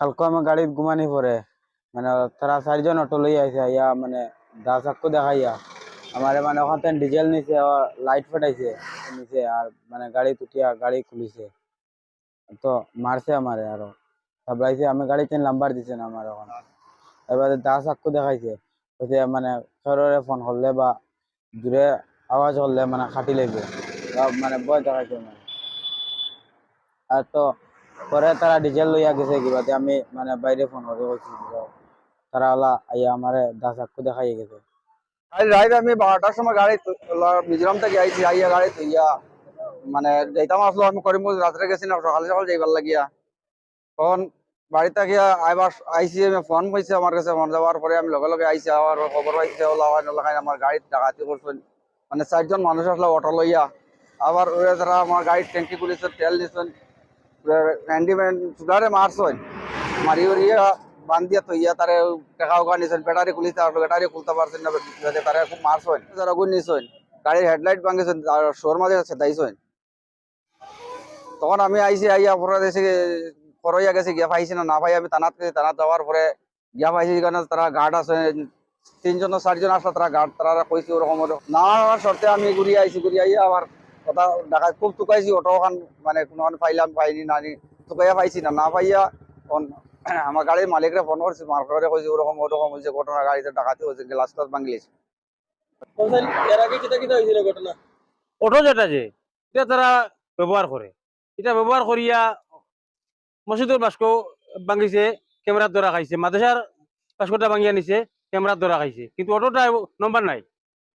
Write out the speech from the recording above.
কালকে আমার গাড়িত ঘুমানি পরে মানে তারা চারজন অটো লই আইছে ইয়া মানে দা চাক্কু দেখাইয়া আমারে মানে ওখান থেকে ডিজেল নিছে লাইট ফাটাইছে নিচে আর মানে গাড়ি উঠিয়া গাড়ি খুলিছে। তো মারছে আমারে আরও সাবলাইছে আমি গাড়ি চেন নাম্বার দিছে না আমার ওখানে এবারে দা চাক্কু দেখাইছে। বলছে মানে সররে ফোন করলে বা দূরে আওয়াজ করলে মানে খাটি লাগবে মানে ভয় দেখাইছে মানে। আর তো পরে তারা ডিজেল লইয়া গেছে কিবাতে আমি মানে বাইরে ফোন করে তো তারা ওলা আইয়া আমারে দা চাক্কু দেখাইয়ে গেছে। আজ রাইত আমি বারোটার সময় গাড়ি মিজোরাম থেকে আইছি, আইয়া গাড়ি তুইয়া মানে যাইতাম আসলো আমি করিমগঞ্জ, রাত্রে না সকালে সকালে যাইবার লাগিয়া। তখন বাড়িতে গিয়া আইবার আইসি আমি ফোন পাইছে আমার কাছে, ফোন যাওয়ার পরে আমি লগে লগে আইসি আবার খবর পাইছে, ওলা আমার গাড়ি ডাকাতি করছেন মানে চারজন মানুষ আসলো অটো লইয়া। আবার ওরা তারা আমার গাড়ির ট্যাঙ্কি খুলেছে, তেল নিছেন বান্ধিয়া তৈয়া তারে খুলিতে আর খুলতে পারছেন না যাতে তারা খুব নিছেন গাড়ির হেডলাইট ভাঙেছেন আর শোর মাঝে সেদাইছেন তখন আমি আইসি আইয়া পরে এসে করইয়া গেছে গিয়া পাইছি না না আমি তানাত গেছি তানাত যাওয়ার পরে গিয়া পাইছি তারা গার্ড আছে তিনজন চারজন আসলে তারা গার্ড তারা কইছি ওরকম। না শর্তে আমি ঘুরিয়ে আইছি ঘুরিয়ে আইয়া আবার কথা দেখা খুব টুকাইছি অটো ওখান মানে কোনো পাইলাম পাইনি নানি টুকাইয়া পাইছি না না পাইয়া আমার গাড়ির মালিকরে ফোন করছি মার্কেটে কইছি ওরকম ওরকম হয়েছে ঘটনা গাড়িতে ডাকাতি হয়েছে গ্লাস টাস ঘটনা? অটো যেটা যে এটা তারা ব্যবহার করে এটা ব্যবহার করিয়া মসজিদের বাস্ক ভাঙিছে ক্যামেরার দ্বারা খাইছে মাদ্রাসার বাস্কটা ভাঙিয়া নিছে ক্যামেরার দ্বারা খাইছে। কিন্তু অটোটা নম্বর নাই।